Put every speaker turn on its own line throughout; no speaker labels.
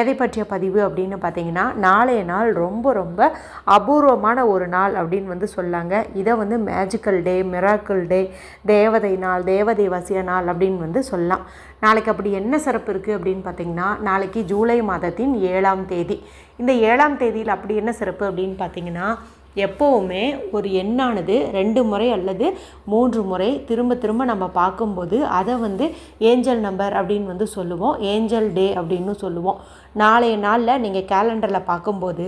எதை பற்றிய பதிவு அப்படின்னு பார்த்தீங்கன்னா நாளைய நாள் ரொம்ப ரொம்ப அபூர்வமான ஒரு நாள் அப்படின்னு வந்து சொல்லாங்க. இதை வந்து மேஜிக்கல் டே மிராக்கிள் டே தேவதை நாள் தேவதை வசிய நாள் அப்படின்னு வந்து சொல்லலாம். நாளைக்கு அப்படி என்ன சிறப்பு இருக்குது அப்படின்னு பார்த்தீங்கன்னா நாளைக்கு ஜூலை மாதத்தின் ஏழாம் தேதி. இந்த ஏழாம் தேதியில் அப்படி என்ன சிறப்பு அப்படின்னு பார்த்தீங்கன்னா எப்போவுமே ஒரு எண்ணானது ரெண்டு முறை அல்லது மூன்று முறை திரும்ப திரும்ப நம்ம பார்க்கும்போது அதை வந்து ஏஞ்சல் நம்பர் அப்படின்னு வந்து சொல்லுவோம். ஏஞ்சல் டே அப்படின்னு சொல்லுவோம். நாளைய நாளில் நீங்கள் கேலண்டரில் பார்க்கும்போது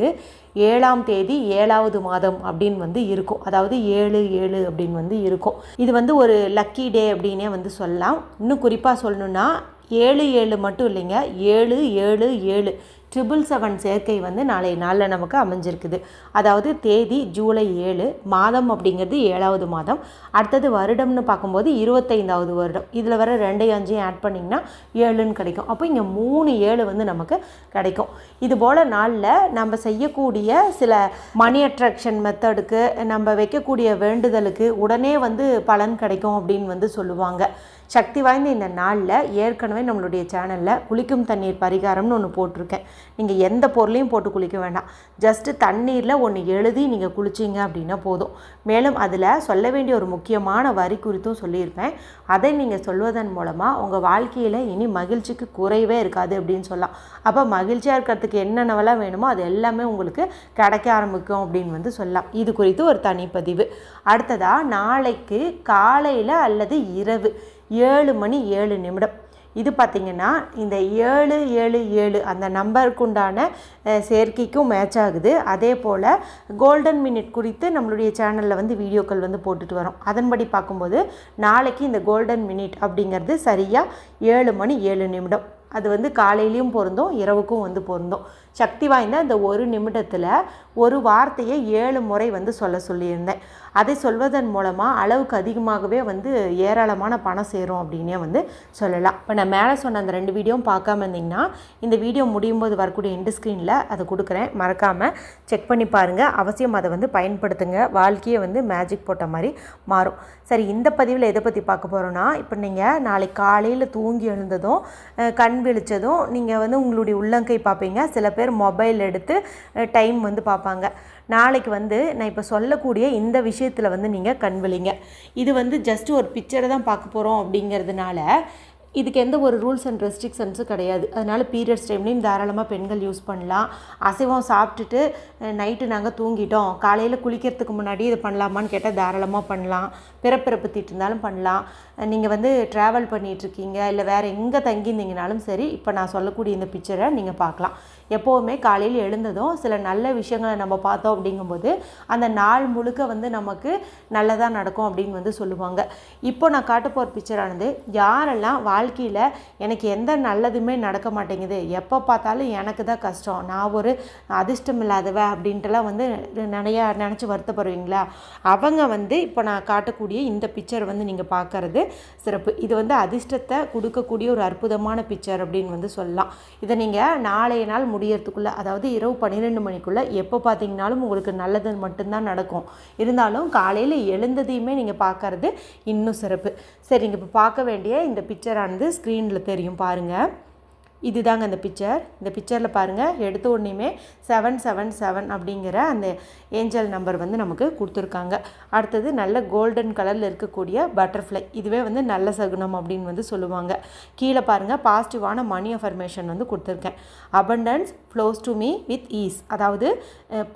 ஏழாம் தேதி ஏழாவது மாதம் அப்படின்னு வந்து இருக்கும். அதாவது ஏழு ஏழு அப்படின்னு வந்து இருக்கும். இது வந்து ஒரு லக்கி டே அப்படின்னே வந்து சொல்லலாம். இன்னும் குறிப்பாக சொல்லணுன்னா ஏழு ஏழு மட்டும் இல்லைங்க. ஏழு ஏழு ஏழு ட்ரிபிள் செவன் சேர்க்கை வந்து நாளை நாளில் நமக்கு அமைஞ்சிருக்குது. அதாவது தேதி ஜூலை ஏழு மாதம் அப்படிங்கிறது ஏழாவது மாதம். அடுத்தது வருடம்னு பார்க்கும்போது இருபத்தைந்தாவது வருடம். இதில் வர ரெண்டையும் அஞ்சையும் ஆட் பண்ணிங்கன்னா ஏழுன்னு கிடைக்கும். அப்போ இங்கே மூணு ஏழு வந்து நமக்கு கிடைக்கும். இது போல் நாளில் நம்ம செய்யக்கூடிய சில மணி அட்ராக்ஷன் மெத்தடுக்கு நம்ம வைக்கக்கூடிய வேண்டுதலுக்கு உடனே வந்து பலன் கிடைக்கும் அப்படின்னு வந்து சொல்லுவாங்க. சக்தி வாய்ந்த இந்த நாளில் ஏற்கனவே நம்மளுடைய சேனலில் குளிக்கும் தண்ணீர் பரிகாரம்னு ஒன்று போட்டிருக்கேன். நீங்கள் எந்த பொருளையும் போட்டு குளிக்க வேண்டாம். ஜஸ்ட்டு தண்ணீரில் ஒன்று எழுதி நீங்கள் குளிச்சிங்க அப்படின்னா போதும். மேலும் அதில் சொல்ல வேண்டிய ஒரு முக்கியமான வரி குறித்தும் சொல்லியிருப்பேன். அதை நீங்கள் சொல்வதன் மூலமாக உங்கள் வாழ்க்கையில் இனி மகிழ்ச்சிக்கு குறைவே இருக்காது அப்படின்னு சொல்லலாம். அப்போ மகிழ்ச்சியாக இருக்கிறதுக்கு என்னென்னவெல்லாம் வேணுமோ அது எல்லாமே உங்களுக்கு கிடைக்க ஆரம்பிக்கும் அப்படின்னு வந்து சொல்லலாம். இது குறித்து ஒரு தனிப்பதிவு. அடுத்ததாக நாளைக்கு காலையில் அல்லது இரவு. ஏழு மணி ஏழு நிமிடம். இது பார்த்திங்கன்னா இந்த ஏழு ஏழு ஏழு அந்த நம்பருக்கு உண்டான சேர்க்கைக்கும் மேட்ச் ஆகுது. அதே போல் கோல்டன் மினிட் குறித்து நம்மளுடைய சேனலில் வந்து வீடியோக்கள் வந்து போட்டுட்டு வரோம். அதன்படி பார்க்கும்போது நாளைக்கு இந்த கோல்டன் மினிட் அப்படிங்கிறது சரியாக ஏழு மணி ஏழு நிமிடம். அது வந்து காலையிலையும் பொருந்தும் இரவுக்கும் வந்து பொருந்தும். சக்தி வாய்ந்த அந்த ஒரு நிமிடத்தில் ஒரு வார்த்தையை ஏழு முறை வந்து சொல்ல சொல்லியிருந்தேன். அதை சொல்வதன் மூலமாக அளவுக்கு அதிகமாகவே வந்து ஏராளமான பணம் சேரும் அப்படின்னே வந்து சொல்லலாம். இப்போ நான் மேலே சொன்ன அந்த ரெண்டு வீடியோவும் பார்க்காம இருந்தீங்கன்னா இந்த வீடியோ முடியும் போது வரக்கூடிய எண்டு ஸ்க்ரீனில் அதை கொடுக்குறேன். மறக்காமல் செக் பண்ணி பாருங்கள் அவசியம் அதை வந்து பயன்படுத்துங்க. வாழ்க்கையை வந்து மேஜிக் போட்ட மாதிரி மாறும். சரி இந்த பதிவில் எதை பற்றி பார்க்க போகிறோன்னா இப்போ நீங்கள் நாளைக்கு காலையில் தூங்கி எழுந்ததும் கண் விழித்ததும் நீங்கள் வந்து உங்களுடைய உள்ளங்கை பார்ப்பீங்க. சில பேர் மொபைல் எடுத்து டைம் வந்து பார்ப்பாங்க. நாளைக்கு வந்து நான் இப்போ சொல்லக்கூடிய இந்த விஷயத்தில் வந்து நீங்கள் கண் விழிங்க. இது வந்து ஜஸ்ட் ஒரு பிக்சரை தான் பார்க்க போகிறோம் அப்படிங்கிறதுனால இதுக்கு எந்த ஒரு ரூல்ஸ் அண்ட் ரெஸ்ட்ரிக்ஷன்ஸும் கிடையாது. அதனால் பீரியட்ஸ் டைம்லேயும் தாராளமாக பெண்கள் யூஸ் பண்ணலாம். அசைவம் சாப்பிட்டுட்டு நைட்டு நாங்கள் தூங்கிட்டோம். காலையில் குளிக்கிறதுக்கு முன்னாடி இது பண்ணலாமான்னு கேட்டால் தாராளமாக பண்ணலாம். பிறப்பிறப்பு தீட்டு இருந்தாலும் பண்ணலாம் நீங்கள் வந்து ட்ராவல் பண்ணிகிட்ருக்கீங்க இல்லை வேறு எங்கே தங்கியிருந்தீங்கனாலும் சரி இப்போ நான் சொல்லக்கூடிய இந்த பிக்சரை நீங்கள் பார்க்கலாம். எப்போவுமே காலையில் எழுந்ததும் சில நல்ல விஷயங்களை நம்ம பார்த்தோம் அப்படிங்கும்போது அந்த நாள் முழுக்க வந்து நமக்கு நல்லதாக நடக்கும் அப்படின்னு வந்து சொல்லுவாங்க. இப்போ நான் காட்ட போகிற பிக்சரானது யாரெல்லாம் வாழ்க்கையில் எனக்கு எந்த நல்லதுமே நடக்க மாட்டேங்குது. எப்போ பார்த்தாலும் எனக்கு தான் கஷ்டம். நான் ஒரு அதிர்ஷ்டம் இல்லாதவ அப்படின்ட்டுலாம் வந்து நிறையா நினச்சி வருத்தப்படுவீங்களா? அவங்க வந்து இப்போ நான் காட்டக்கூடிய இந்த பிக்சர் வந்து நீங்கள் பார்க்கறது சிறப்பு. இது வந்து அதிர்ஷ்டத்தை கொடுக்கக்கூடிய ஒரு அற்புதமான பிக்சர் அப்படின்னு வந்து சொல்லலாம். இதை நீங்கள் நாளைய நாள் முடியறதுக்குள்ளே அதாவது இரவு பன்னிரெண்டு மணிக்குள்ளே எப்போ பார்த்தீங்கனாலும் உங்களுக்கு நல்லது மட்டும்தான் நடக்கும். இருந்தாலும் காலையில் எழுந்ததையுமே நீங்கள் பார்க்கறது இன்னும் சிறப்பு. சரி நீங்கள் இப்போ பார்க்க வேண்டிய இந்த வந்து ஸ்க்ரீனில் தெரியும் பாருங்கள் இதுதாங்க அந்த பிக்சர் இந்த பிக்சரில் பாருங்கள் எடுத்த உடனேயுமே செவன் செவன் செவன் அப்படிங்கிற அந்த ஏஞ்சல் நம்பர் வந்து நமக்கு கொடுத்துருக்காங்க. அடுத்தது நல்ல கோல்டன் கலரில் இருக்கக்கூடிய பட்டர்ஃப்ளை இதுவே வந்து நல்ல சகுனம் அப்படின்னு வந்து சொல்லுவாங்க. கீழே பாருங்கள் பாசிட்டிவான மணி அஃபர்மேஷன் வந்து கொடுத்துருக்கேன். Abundance flows to me with ease அதாவது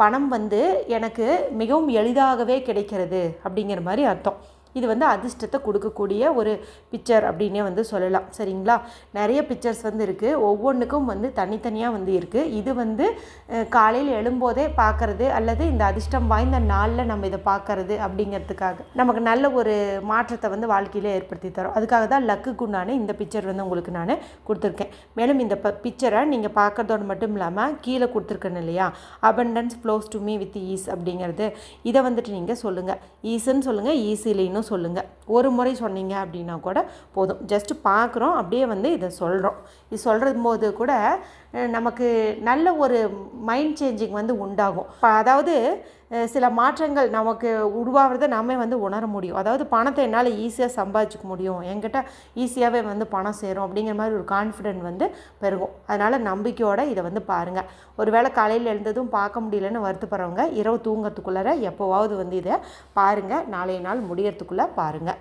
பணம் வந்து எனக்கு மிகவும் எளிதாகவே கிடைக்கிறது அப்படிங்கிற மாதிரி அர்த்தம். இது வந்து அதிர்ஷ்டத்தை கொடுக்கக்கூடிய ஒரு பிக்சர் அப்படின்னே வந்து சொல்லலாம். சரிங்களா? நிறைய பிக்சர்ஸ் வந்து இருக்குது ஒவ்வொன்றுக்கும் வந்து தனித்தனியாக வந்து இருக்குது இது வந்து காலையில் எழும்போதே பார்க்கறது அல்லது இந்த அதிர்ஷ்டம் வாய்ந்த நாளில் நம்ம இதை பார்க்கறது அப்படிங்கிறதுக்காக நமக்கு நல்ல ஒரு மாற்றத்தை வந்து வாழ்க்கையில் ஏற்படுத்தி தரும். அதுக்காக தான் லக்குக்கு உண்டான இந்த பிக்சர் வந்து உங்களுக்கு நான் கொடுத்துருக்கேன். மேலும் இந்த ப பிக்சரை நீங்கள் பார்க்குறதோடு மட்டும் இல்லாமல் கீழே கொடுத்துருக்கேன் இல்லையா? Abundance flows to me with ease அப்படிங்கிறது. இதை வந்துட்டு நீங்கள் சொல்லுங்கள் ஈஸுன்னு சொல்லுங்கள் ஈஸிலின்னு அப்படின்னாலும் சொல்லுங்கள் ஒரு முறை சொன்னீங்க அப்படின்னா கூட போதும். ஜஸ்ட் பார்க்குறோம் அப்படியே வந்து இதை சொல்கிறோம் இது சொல்கிறது போது கூட நமக்கு நல்ல ஒரு மைண்ட் சேஞ்சிங் வந்து உண்டாகும். அதாவது சில மாற்றங்கள் நமக்கு உருவாகிறத நாமே வந்து உணர முடியும். அதாவது பணத்தை என்னால் ஈஸியாக சம்பாதிச்சுக்க முடியும். என்கிட்ட ஈஸியாகவே வந்து பணம் சேரும் அப்படிங்கிற மாதிரி ஒரு கான்ஃபிடென்ட் வந்து பெருகும். அதனால் நம்பிக்கையோடு இதை வந்து பாருங்கள் ஒருவேளை காலையில் எழுந்ததும் பார்க்க முடியலன்னு வருத்தப்படுறவங்க இரவு தூங்கறதுக்குள்ளார எப்போவாவது வந்து இதை பாருங்கள் நாளைய நாள் முடியறதுக்குள்ளே பாருங்கள்